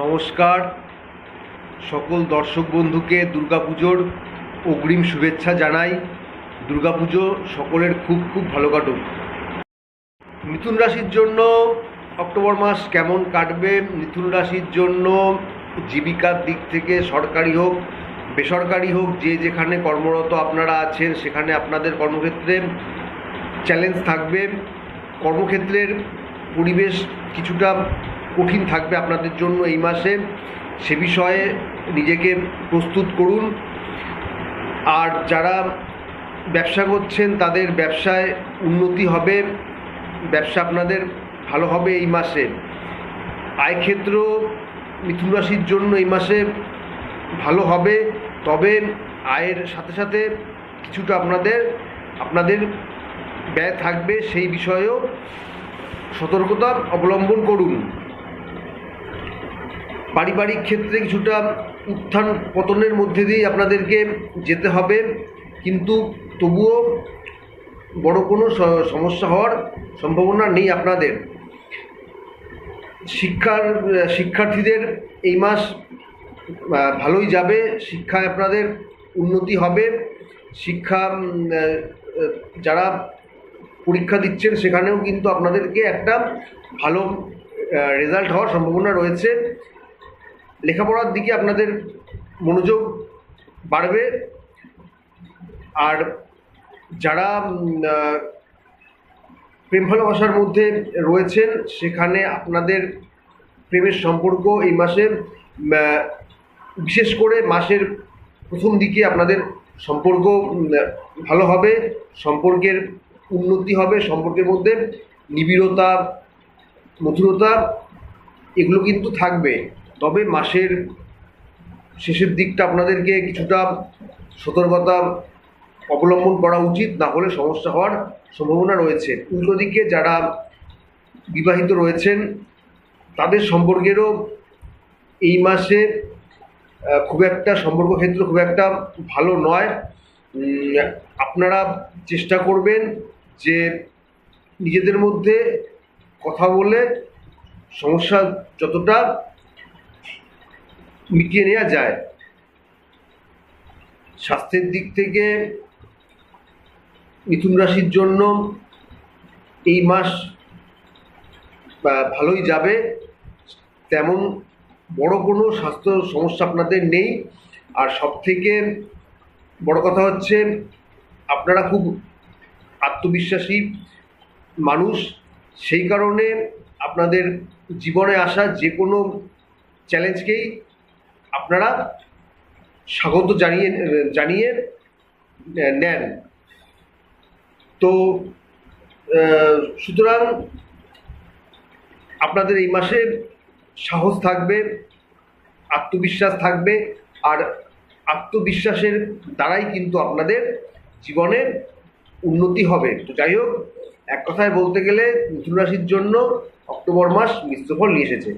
নমস্কার। সকল দর্শক বন্ধুকে দুর্গাপুজোর অগ্রিম শুভেচ্ছা জানাই। দুর্গাপুজো সকলের খুব খুব ভালো কাটুক। মিথুন রাশির জন্য অক্টোবর মাস কেমন কাটবে? মিথুন রাশির জন্য জীবিকার দিক থেকে সরকারি হোক, বেসরকারি হোক, যে যেখানে কর্মরত আপনারা আছেন, সেখানে আপনাদের কর্মক্ষেত্রে চ্যালেঞ্জ থাকবে। কর্মক্ষেত্রের পরিবেশ কিছুটা কঠিন থাকবে আপনাদের জন্য এই মাসে। সে বিষয়ে নিজেকে প্রস্তুত করুন। আর যারা ব্যবসা করছেন, তাদের ব্যবসায় উন্নতি হবে। ব্যবসা আপনাদের ভালো হবে এই মাসে। আয়ক্ষেত্র মিথুন রাশির জন্য এই মাসে ভালো হবে। তবে আয়ের সাথে সাথে কিছুটা আপনাদের আপনাদের ব্যয় থাকবে। সেই বিষয়েও সতর্কতা অবলম্বন করুন। পারিবারিক ক্ষেত্রে কিছুটা উত্থান পতনের মধ্যে দিয়েই আপনাদেরকে যেতে হবে। কিন্তু তবুও বড় কোনো সমস্যা হওয়ার সম্ভাবনা নেই আপনাদের। শিক্ষার, শিক্ষার্থীদের এই মাস ভালোই যাবে, শিক্ষায় আপনাদের উন্নতি হবে। শিক্ষা যারা পরীক্ষা দিচ্ছেন সেখানেও কিন্তু আপনাদেরকে একটা ভালো রেজাল্ট হওয়ার সম্ভাবনা রয়েছে। লেখাপড়ার দিকে আপনাদের মনোযোগ বাড়বে। আর যারা প্রেম ভালোবাসার মধ্যে রয়েছেন, সেখানে আপনাদের প্রেমের সম্পর্ক এই মাসে বিশেষ করে মাসের প্রথম দিকে আপনাদের সম্পর্ক ভালো হবে, সম্পর্কের উন্নতি হবে, সম্পর্কের মধ্যে নিবিড়তা, মধুরতা, এগুলো কিন্তু থাকবে। তবে মাসের শেষের দিকটা আপনাদেরকে কিছুটা সতর্কতা অবলম্বন করা উচিত, না হলে সমস্যা হওয়ার সম্ভাবনা রয়েছে। উল্টো দিকে যারা বিবাহিত রয়েছেন, তাদের সম্পর্কেরও এই মাসে খুব একটা সম্পর্ক ক্ষেত্র খুব একটা ভালো নয়। আপনারা চেষ্টা করবেন যে নিজেদের মধ্যে কথা বলে সমস্যা যতটা মিটিয়ে নেওয়া যায়। স্বাস্থ্যের দিক থেকে মিথুন রাশির জন্য এই মাস ভালোই যাবে। তেমন বড় কোনো স্বাস্থ্য সমস্যা আপনাদের নেই। আর সব থেকে বড় কথা হচ্ছে, আপনারা খুব আত্মবিশ্বাসী মানুষ। সেই কারণে আপনাদের জীবনে আসা যে কোনো চ্যালেঞ্জকেই আপনারা স্বাগত জানিয়ে জানিয়ে নেন। তো সুতরাং আপনাদের এই মাসে সাহস থাকবে, আত্মবিশ্বাস থাকবে, আর আত্মবিশ্বাসের দ্বারাই কিন্তু আপনাদের জীবনে উন্নতি হবে। তো যাই হোক, এক কথায় বলতে গেলে মিথুন রাশির জন্য অক্টোবর মাস মিশ্র ফল নিয়ে এসেছে।